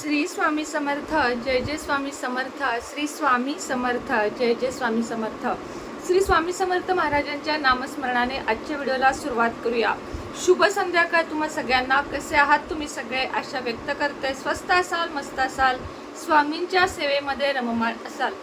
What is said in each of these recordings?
श्री स्वामी समर्थ जय जय स्वामी समर्थ श्री स्वामी समर्थ जय जय स्वामी समर्थ. श्री स्वामी समर्थ महाराजांच्या नामस्मरणाने आजच्या व्हिडिओला सुरुवात करूया. शुभ संध्याकाळ तुम्हा सगळ्यांना. कसे आहात तुम्ही सगळे? आशा व्यक्त करते स्वस्त असाल मस्त असाल स्वामींच्या सेवेमध्ये रममाण असाल.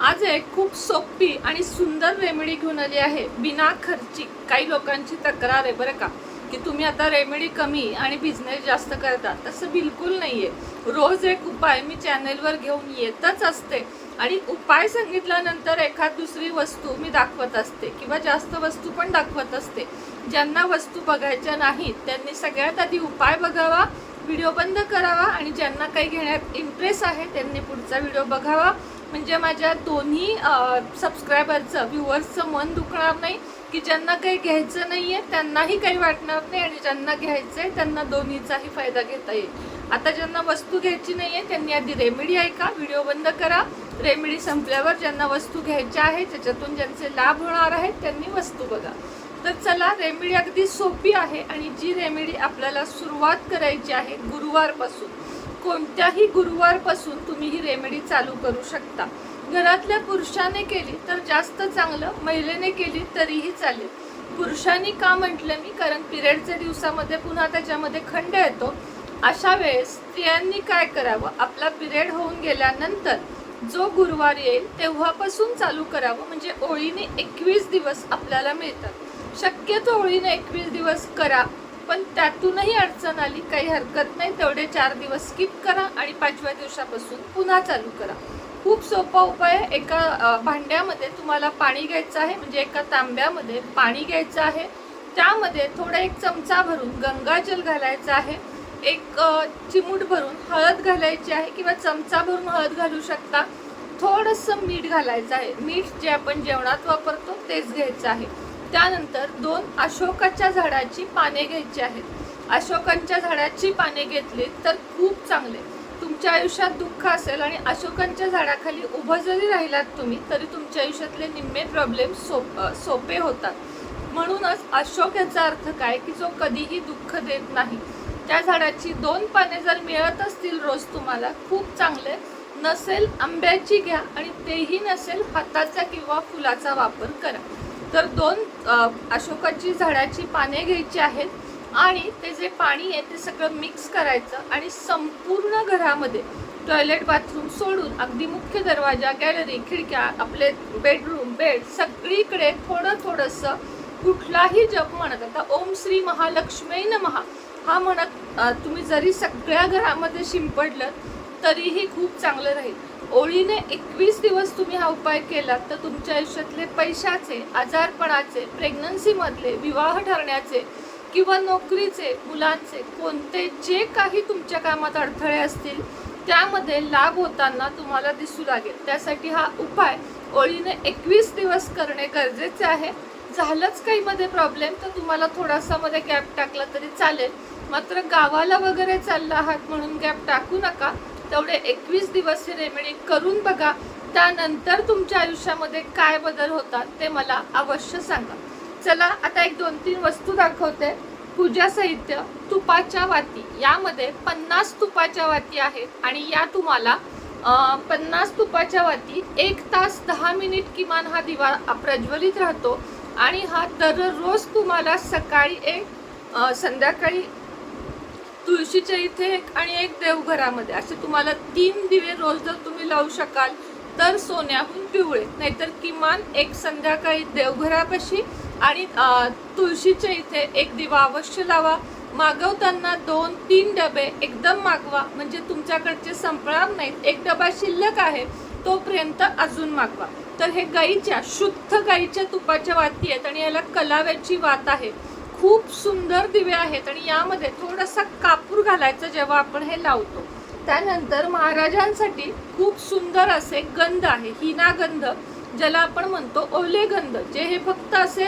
आज एक खूप सोपी आणि सुंदर रेमेडी घेऊन आली आहे. बिना खर्ची काही लोकांची तक्रार आहे बरं का? की तुम्ही आता रेमेडी कमी आणि बिझनेस जास्त करता. तसं बिलकुल नाही आहे रोज एक उपाय मी चॅनेलवर घेऊन येतच असते. आणि उपाय सांगितल्यानंतर एखाद दुसरी वस्तू मी दाखवत असते किंवा जास्त वस्तू पण दाखवत असते. ज्यांना वस्तू बघायच्या नाहीत त्यांनी सगळ्यात आधी उपाय बघावा व्हिडिओ बंद करावा आणि ज्यांना काही घेण्यात इंटरेस्ट आहे त्यांनी पुढचा व्हिडिओ बघावा. म्हणजे माझ्या दोन्ही सबस्क्रायबरचं व्ह्युअर्सचं मन दुखणार नाही. की ज्यांना काही घ्यायचं नाहीये त्यांनाही काही वाटणार नाही आणि ज्यांना घ्यायचंय त्यांना दोन्हीचाही फायदा घेता येईल. आता ज्यांना वस्तू घ्यायची नाहीये त्यांनी आधी रेमेडी ऐका व्हिडिओ बंद करा. रेमेडी संपल्यावर ज्यांना वस्तू घ्यायच्या आहेत त्याच्यातून ज्यांचे लाभ होणार आहेत त्यांनी वस्तू बघा. तर चला रेमेडी अगदी सोपी आहे आणि जी रेमेडी आपल्याला सुरुवात करायची आहे गुरुवारपासून. कोणत्याही गुरुवारपासून तुम्ही ही रेमेडी चालू करू शकता. घरातल्या पुरुषाने केली तर जास्त चांगलं महिलेने केली तरीही चालेल. पुरुषांनी का म्हटलं मी? कारण पिरियडच्या दिवसामध्ये पुन्हा त्याच्यामध्ये खंड येतो. अशा वेळेस स्त्रियांनी काय करावं? आपला पिरियड होऊन गेल्यानंतर जो गुरुवार येईल तेव्हापासून चालू करावं. म्हणजे ओळीने एकवीस दिवस आपल्याला मिळतात. शक्यतो ओळीने एकवीस दिवस करा पण त्यातूनही अडचण आली काही हरकत नाही तेवढे चार दिवस स्किप करा आणि पाचव्या दिवसापासून पुन्हा चालू करा. खूप सोपा उपाय आहे. एका भांड्यामध्ये तुम्हाला पाणी घ्यायचं आहे. म्हणजे एका तांब्यामध्ये पाणी घ्यायचं आहे. त्यामध्ये थोडा एक चमचा भरून गंगाजल घालायचं आहे. एक चिमूट भरून हळद घालायची आहे किंवा चमचा भरून हळद घालू शकता. थोडंसं मीठ घालायचं आहे. मीठ जे आपण जेवणात वापरतो तेच घ्यायचं आहे. त्यानंतर दोन अशोकाच्या झाडाची पाने घ्यायची आहेत. अशोकांच्या झाडाची पाने घेतली तर खूप चांगले. तुमच्या आयुष्यात दुःख असेल आणि अशोकांच्या झाडाखाली उभं जरी राहिलात तुम्ही तरी तुमच्या आयुष्यातले निम्मे प्रॉब्लेम सोप सोपे होतात. म्हणूनच अशोक याचा अर्थ काय? की जो कधीही दुःख देत नाही. त्या झाडाची दोन पाने जर मिळत असतील रोज तुम्हाला खूप चांगले. नसेल आंब्याची घ्या आणि तेही नसेल हाताचा किंवा फुलाचा वापर करा. तर दोन अशोकाची झाडाची पाने घ्यायची आहेत. आणि ते जे पाणी आहे ते सगळं मिक्स करायचं आणि संपूर्ण घरामध्ये टॉयलेट बाथरूम सोडून अगदी मुख्य दरवाजा गॅलरी खिडक्या आपले बेडरूम बेड सगळीकडे थोडं थोडंसं कुठलाही जप म्हणत आता ओम श्री महालक्ष्मी महा हा म्हणत तुम्ही जरी सगळ्या घरामध्ये शिंपडलं तरीही खूप चांगलं राहील. ओळीने एकवीस दिवस तुम्ही हा उपाय केला तर तुमच्या आयुष्यातले पैशाचे आजारपणाचे प्रेग्नन्सीमधले विवाह ठरण्याचे किंवा नोकरीचे मुलांचे कोणते जे काही तुमच्या कामात अडथळे असतील त्यामध्ये लाभ होताना तुम्हाला दिसू लागेल. त्यासाठी हा उपाय ओळीने एकवीस दिवस करणे गरजेचे आहे. झालंच काही मध्ये प्रॉब्लेम तर तुम्हाला थोडासा मध्ये गॅप टाकला तरी चालेल. मात्र गावाला वगैरे चालला आहात म्हणून गॅप टाकू नका. तेवढे एकवीस दिवस ही रेमेडी करून बघा. त्यानंतर तुमच्या आयुष्यामध्ये काय बदल होतात ते मला अवश्य सांगा. चला आता एक दोन तीन वस्तू दाखवते. पूजा साहित्य तुपाच्या वाती. यामध्ये पन्नास तुपाच्या वाती आहेत आणि या तुम्हाला पन्नास तुपाच्या वाती एक तास दहा मिनिट किमान हा दिवा प्रज्वलित राहतो आणि हा दररोज तुम्हाला सकाळी एक संध्याकाळी तुळशीच्या इथे एक आणि एक देवघरामध्ये. असे तुम्हाला तीन दिवे रोज जर तुम्ही लावू शकाल तर सोन्याहून पिवळे. नाहीतर किमान एक संध्याकाळी देवघरापाशी आणि तुळशीच्या इथे एक दिवा अवश्य लावा. मागवताना दोन तीन डबे एकदम मागवा. म्हणजे तुमच्याकडचे संपणार नाहीत. एक डबा शिल्लक आहे तोपर्यंत अजून मागवा. तर हे गाईच्या शुद्ध गाईच्या तुपाच्या वाती आहेत आणि याला कलाव्याची वात आहे. खूप सुंदर दिवे आहेत आणि यामध्ये थोडासा कापूर घालायचा जेव्हा आपण हे लावतो. त्यानंतर महाराजांसाठी खूप सुंदर असे गंध आहे हिनागंध ज्याला आपण म्हणतो ओलेगंध जे हे फक्त असे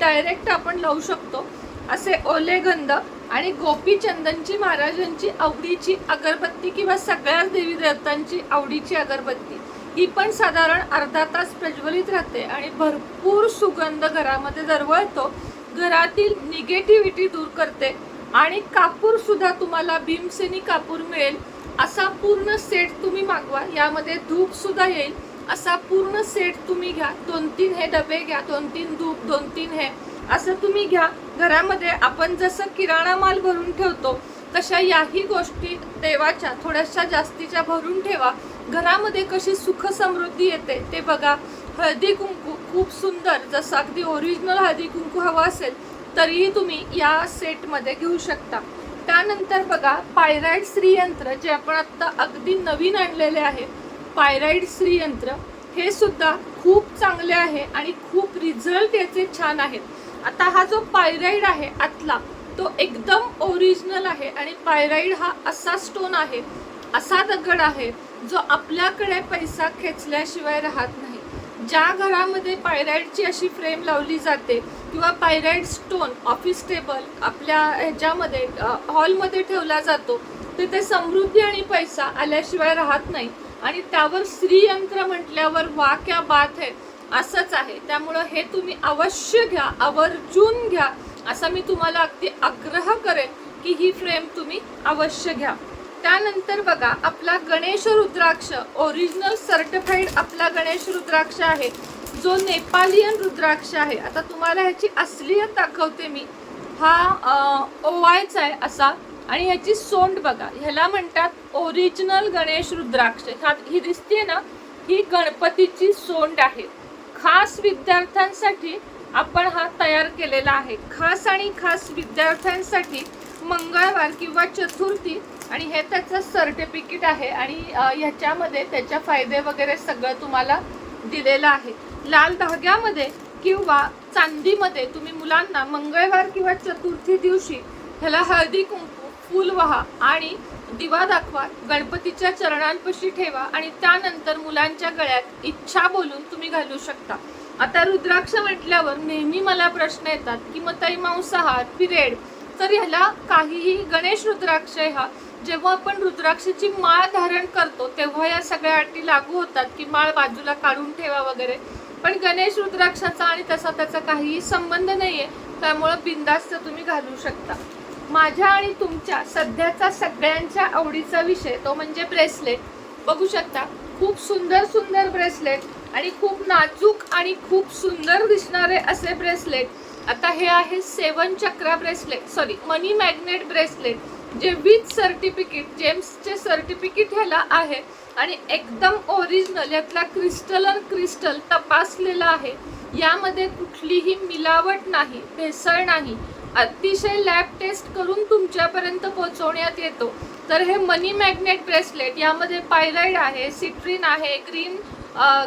डायरेक्ट आपण लावू शकतो. असे ओलेगंध आणि गोपीचंदनची महाराजांची आवडीची अगरबत्ती किंवा सगळ्याच देवी देवतांची आवडीची अगरबत्ती ही पण साधारण अर्धा तास प्रज्वलित राहते आणि भरपूर सुगंध घरामध्ये दरवळतो. घरातील निगेटिव्हिटी दूर करते आणि कापूर सुद्धा तुम्हाला भीमसेनी कापूर मिळेल असा पूर्ण सेट तुम्ही मागवा यामध्ये धूप सुद्धा येईल. असा पूर्ण सेट तुम्ही घ्या. दोन तीन हे डबे घ्या दोन तीन धूप दोन तीन हे. असं तुम्ही घ्या. घरामध्ये आपण जसं किराणा माल भरून ठेवतो तशा याही गोष्टी देवाच्या थोड्याशा जास्तीच्या भरून ठेवा. घरामध्ये कशी सुख समृद्धी येते ते बघा. हळदी कुंकू खूप सुंदर. जसं अगदी ओरिजिनल हळदी कुंकू हवं असेल तरीही तुम्ही या सेटमध्ये घेऊ शकता. त्यानंतर बघा पायराईड श्रीयंत्र जे आपण आत्ता अगदी नवीन आणलेले आहे पायराईड श्रीयंत्र हे सुद्धा खूप चांगले आहे आणि खूप रिझल्ट याचे छान आहेत. आता हा जो पायराईड आहे आतला तो एकदम ओरिजिनल आहे आणि पायराईड हा असा स्टोन आहे असा दगड आहे जो आपल्याकडे पैसा खेचल्याशिवाय राहत नाही. ज्या घरामध्ये पायराईडची अशी फ्रेम लावली जाते किंवा पायराईड स्टोन ऑफिस टेबल आपल्या ह्याच्यामध्ये हॉलमध्ये ठेवला जातो तिथे समृद्धी आणि पैसा आल्याशिवाय राहत नाही. आणि त्यावर श्रीयंत्र म्हटल्यावर वा क्या बात है असंच आहे. त्यामुळं हे तुम्ही अवश्य घ्या आवर्जून घ्या असा मी तुम्हाला अगदी आग्रह करेन की ही फ्रेम तुम्ही अवश्य घ्या. त्यानंतर बघा आपला गणेश रुद्राक्ष ओरिजिनल सर्टिफाईड आपला गणेश रुद्राक्ष आहे. जो नेपालियन रुद्राक्ष आहे. आता तुम्हाला ह्याची असलियत दाखवते मी. हा ओवायचा आहे असा आणि ह्याची सोंड बघा ह्याला म्हणतात ओरिजिनल गणेश रुद्राक्ष. हा ही दिसते ना ही गणपतीची सोंड आहे. खास विद्यार्थ्यांसाठी आपण हा तयार केलेला आहे. खास आणि खास विद्यार्थ्यांसाठी मंगळवार किंवा चतुर्थी आणि हे त्याचं सर्टिफिकेट आहे आणि ह्याच्यामध्ये त्याच्या फायदे वगैरे सगळं तुम्हाला दिलेलं आहे. लाल धाग्यामध्ये किंवा चांदीमध्ये तुम्ही मुलांना मंगळवार किंवा चतुर्थी दिवशी ह्याला हळदी कुंकू फूल व्हा आणि दिवा दाखवा गणपतीच्या चरणांपाशी ठेवा आणि त्यानंतर मुलांच्या गळ्यात इच्छा बोलून तुम्ही घालू शकता. आता रुद्राक्ष म्हटल्यावर नेहमी मला प्रश्न येतात की मग ताई मांसाहार पिरियड तर ह्याला काहीही गणेश रुद्राक्ष हा. जेव्हा आपण रुद्राक्षाची माळ धारण करतो तेव्हा या सगळ्या अटी लागू होतात की माळ बाजूला काढून ठेवा वगैरे. पण गणेश रुद्राक्षाचा आणि तसा त्याचा काहीही संबंध नाही आहे त्यामुळं बिंदास्त तुम्ही घालू शकता. माझ्या आणि तुमच्या सध्याचा सगळ्यांच्या आवडीचा विषय तो म्हणजे ब्रेसलेट. बघू शकता खूप सुंदर सुंदर ब्रेसलेट आणि खूप नाजूक आणि खूप सुंदर दिसणारे असे ब्रेसलेट. आता हे आहे seven chakra bracelet sorry money magnet bracelet जे विथ सर्टिफिकेट जेम्सचे सर्टिफिकेट ह्याला आहे आणि एकदम ओरिजिनल यातला क्रिस्टल आणि क्रिस्टल तपासलेला आहे. यामध्ये कुठलीही मिलावट नाही भेसळ नाही. अतिशय लॅब टेस्ट करून तुमच्यापर्यंत पोहोचवण्यात येतो. तर हे मनी मॅग्नेट ब्रेसलेट यामध्ये पायराईड आहे सिट्रिन आहे ग्रीन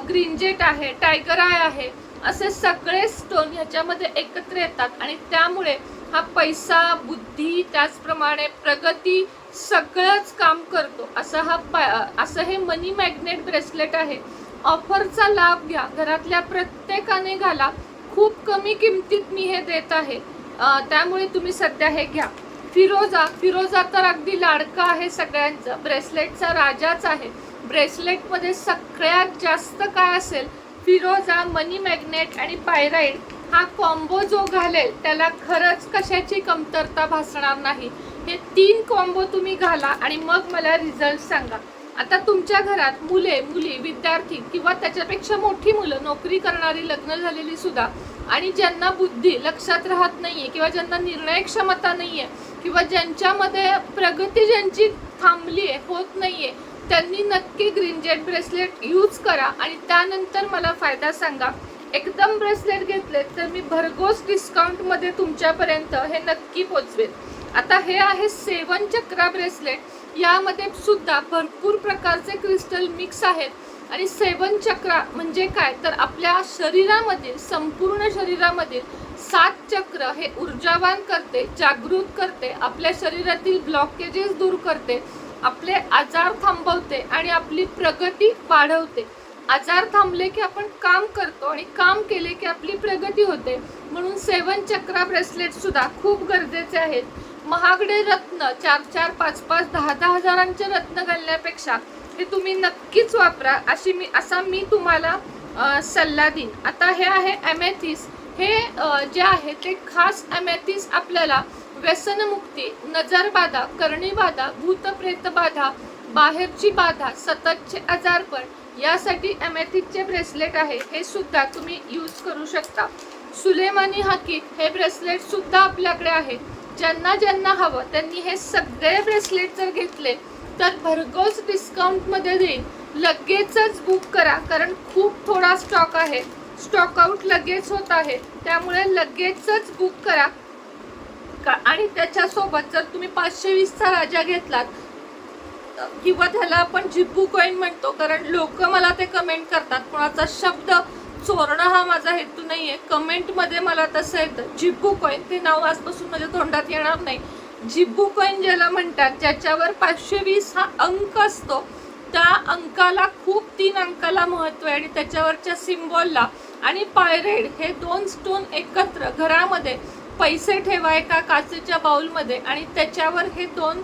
ग्रीनजेट आहे टायगर आय आहे. असे सगळे स्टोन ह्याच्यामध्ये एकत्र येतात आणि त्यामुळे हा पैसा बुद्धी त्याचप्रमाणे प्रगती सगळंच काम करतो. असं हा पा- असं हे मनी मॅग्नेट ब्रेसलेट आहे. ऑफरचा लाभ घ्या. घरातल्या प्रत्येकाने घाला. खूप कमी किमतीत मी हे देत आहे. त्यामुळे तुम्ही सध्या हे घ्या. फिरोजा फिरोजा तर अगदी लाडका आहे सगळ्यांचं. ब्रेसलेटचा राजाच आहे. ब्रेसलेटमध्ये सगळ्यात जास्त काय असेल? फिरोजा मनी मॅग्नेट आणि पायराईड हा कॉम्बो जो घालेल त्याला खरंच कशाची कमतरता भासणार नाही. हे तीन कॉम्बो तुम्ही घाला आणि मग मला रिझल्ट सांगा. आता तुमच्या घरात मुले मुली विद्यार्थी किंवा त्याच्यापेक्षा मोठी मुलं नोकरी करणारी लग्न झालेली सुद्धा आणि ज्यांना बुद्धी लक्षात राहत नाही आहे किंवा ज्यांना निर्णय क्षमता नाही आहे किंवा ज्यांच्यामध्ये प्रगती ज्यांची थांबली आहे होत नाही आहे त्यांनी नक्की ग्रीन जेट ब्रेसलेट यूज करा आणि त्यानंतर मला फायदा सांगा. एकदम ब्रेसलेट घेतले तर मी भरघोस डिस्काउंटमध्ये तुमच्यापर्यंत हे नक्की पोचवेल. आता हे आहे सेवन चक्रा ब्रेसलेट यामध्ये सुद्धा भरपूर प्रकारचे क्रिस्टल मिक्स आहेत. आणि सेवन चक्रा म्हणजे काय? तर आपल्या शरीरामधील संपूर्ण शरीरामधील सात चक्र हे ऊर्जावान करते जागृत करते आपल्या शरीरातील ब्लॉकेजेस दूर करते आपले आजार थांबवते आणि आपली प्रगती वाढवते. आजार थांबले की आपण काम करतो आणि काम केले की आपली प्रगती होते. म्हणून सेवन चक्रा ब्रेसलेट सुद्धा खूप गरजेचे आहेत. महागडे रत्न चार चार पाच पाच दहा दहा हजारांचे रत्न घालण्यापेक्षा हे तुम्ही नक्कीच वापरा अशी मी असा मी तुम्हाला सल्ला देईन. आता हे आहे ॲमॅथिस हे जे आहे ते खास ॲमेथिस आपल्याला व्यसनमुक्ती नजरबाधा करणीबाधा भूतप्रेतबाधा बाहेरची बाधा सततचे आजारपण यासाठी अमेथिकचे ब्रेसलेट आहे. हे सुद्धा तुम्ही यूज करू शकता. सुलेमानी हाकीक हे ब्रेसलेट सुद्धा आपल्याकडे आहे ज्यांना ज्यांना हवं त्यांनी हे सगळे ब्रेसलेट जर घेतले तर भरघोस डिस्काउंटमध्ये देईन. लगेचच बुक करा कारण खूप थोडा स्टॉक आहे. स्टॉकआउट लगेच होत आहे. त्यामुळे लगेचच बुक करा. का- आणि त्याच्यासोबत जर तुम्ही पाचशे वीसचा राजा घेतलात किंवा त्याला आपण जिब्बू कॉईन म्हणतो कारण लोक मला ते कमेंट करतात. कोणाचा शब्द चोरणं हा माझा हेतू नाही आहे कमेंटमध्ये मला तसं येतं जिब्बू कॉईन ते नाव आजपासून माझ्या तोंडात येणार नाही. जिब्बू कॉईन ज्याला म्हणतात ज्याच्यावर पाचशे वीस हा अंक असतो त्या अंकाला खूप तीन अंकाला महत्त्व आहे आणि त्याच्यावरच्या सिम्बॉलला आणि पायरेड हे दोन स्टोन एकत्र घरामध्ये पैसे ठेवा एका काचेच्या बाउलमध्ये आणि त्याच्यावर हे दोन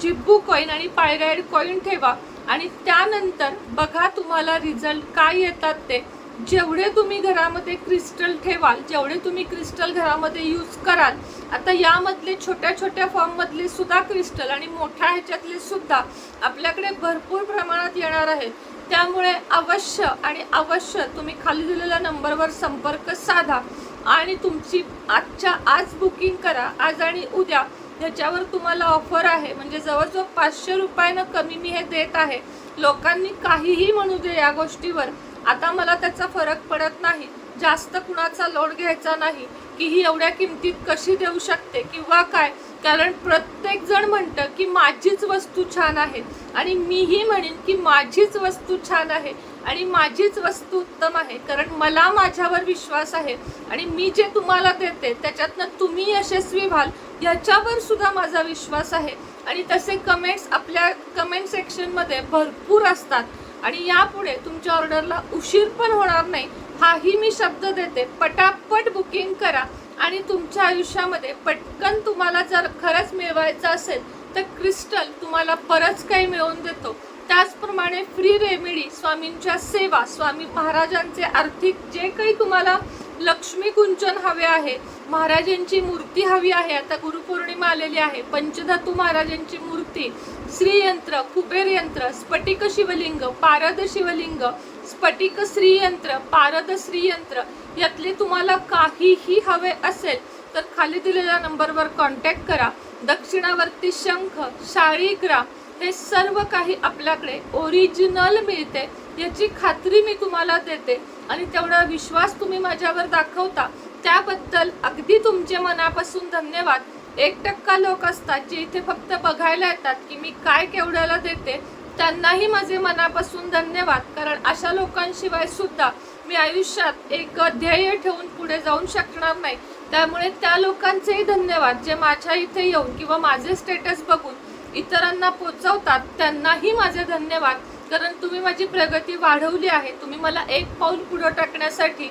जिब्बू कॉईन आणि पायराईड कॉईन ठेवा. आणि त्यानंतर बघा तुम्हाला रिझल्ट काय येतात ते. जेवढे तुम्ही घरामध्ये क्रिस्टल ठेवाल जेवढे तुम्ही क्रिस्टल घरामध्ये यूज कराल आता यामधले छोट्या छोट्या फॉर्ममधले सुद्धा क्रिस्टल आणि मोठ्या ह्याच्यातले सुद्धा आपल्याकडे भरपूर प्रमाणात येणार आहेत. त्यामुळे अवश्य आणि अवश्य तुम्ही खाली दिलेल्या नंबरवर संपर्क साधा आणि तुमची आजच्या आज बुकिंग करा. आज आणि उद्या ह्याच्यावर तुम्हाला ऑफर आहे. म्हणजे जवळजवळ पाचशे रुपयानं कमी मी हे देत आहे. लोकांनी काहीही म्हणू दे या गोष्टीवर. आता मला त्याचा फरक पडत नाही. जास्त कुणाचा लोड घ्यायचा नाही. की ही एवढ्या किमतीत कशी देऊ शकते किंवा काय? कारण प्रत्येक जण म्हणतं की माझीच वस्तू छान आहे. आणि मीही म्हणेन की माझीच वस्तू छान आहे. आणि माझीच वस्तू उत्तम आहे. कारण मला माझ्यावर विश्वास आहे. आणि मी जे तुम्हाला देते त्याच्यातनं तुम्ही यशस्वी व्हाल याच्यावर सुद्धा माझा विश्वास आहे. आणि तसे कमेंट्स आपल्या कमेंट सेक्शनमध्ये भरपूर असतात. आणि यापुढे तुमच्या ऑर्डरला उशीर पण होणार नाही हाही मी शब्द देते. पटापट बुकिंग करा आणि तुमच्या आयुष्यामध्ये पटकन तुम्हाला जर खरंच मिळवायचं असेल तर क्रिस्टल तुम्हाला परत काही मिळवून देतो. त्याचप्रमाणे फ्री रेमेडी स्वामींच्या सेवा स्वामी महाराजांचे आर्थिक जे काही तुम्हाला लक्ष्मी कुंचन हवे आहे. महाराजांची मूर्ती हवी आहे. आता गुरुपौर्णिमा आलेली आहे. पंचधातू महाराजांची मूर्ती श्रीयंत्र कुबेर यंत्र स्फटिक शिवलिंग पारद शिवलिंग स्फटिक श्रीयंत्र पारद श्रीयंत्र. यातले तुम्हाला काहीही हवे असेल तर खाली दिलेल्या नंबरवर कॉन्टॅक्ट करा. दक्षिणावर्ती शंख शाळीग्राम हे सर्व काही आपल्याकडे ओरिजिनल मिळते. याची खात्री मी तुम्हाला देते. आणि तेवढा विश्वास तुम्ही माझ्यावर दाखवता त्याबद्दल अगदी तुमचे मनापासून धन्यवाद. एक टक्का लोक असतात जे इथे फक्त बघायला येतात की मी काय केवढ्याला देते त्यांनाही माझे मनापासून धन्यवाद. कारण अशा लोकांशिवाय सुद्धा मी आयुष्यात एक ध्येय ठेवून पुढे जाऊन शकणार नाही. त्यामुळे त्या लोकांचेही धन्यवाद जे माझ्या इथे येऊन किंवा माझे स्टेटस बघून इतरांना पोचवतात त्यांनाही माझे धन्यवाद. कारण तुम्ही माझी प्रगती वाढवली आहे. तुम्ही मला एक पाऊल पुढे टाकण्यासाठी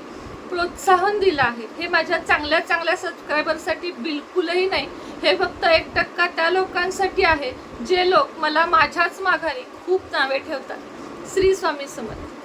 प्रोत्साहन दिलं आहे. हे माझ्या चांगल्या चांगल्या सबस्क्रायबरसाठी बिलकुलही नाही. हे फक्त एक टक्का त्या लोकांसाठी आहे जे लोक मला माझ्याच माघारी खूप नावे ठेवतात. श्री स्वामी समर्थ.